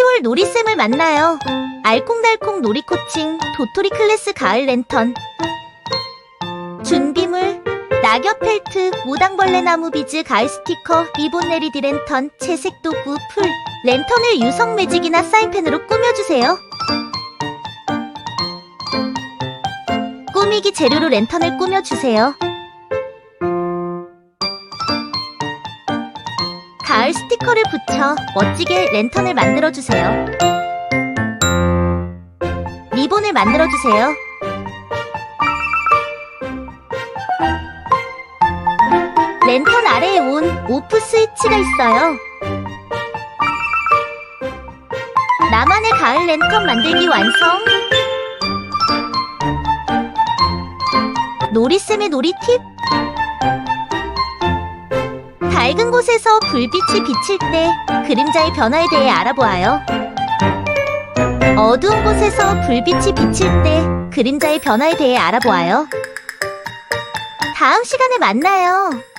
10월 놀이쌤을 만나요. 알콩달콩 놀이코칭 도토리 클래스 가을 랜턴 준비물 낙엽 펠트, 무당벌레 나무 비즈, 가을 스티커, 리본 LED 랜턴, 채색 도구, 풀 랜턴을 유성 매직이나 사인펜으로 꾸며주세요. 꾸미기 재료로 랜턴을 꾸며주세요. 가을 스티커를 붙여 멋지게 랜턴을 만들어주세요. 리본을 만들어주세요. 랜턴 아래에 온 오프 스위치가 있어요. 나만의 가을 랜턴 만들기 완성! 놀이쌤의 놀이 팁! 밝은 곳에서 불빛이 비칠 때 그림자의 변화에 대해 알아보아요. 어두운 곳에서 불빛이 비칠 때 그림자의 변화에 대해 알아보아요. 다음 시간에 만나요.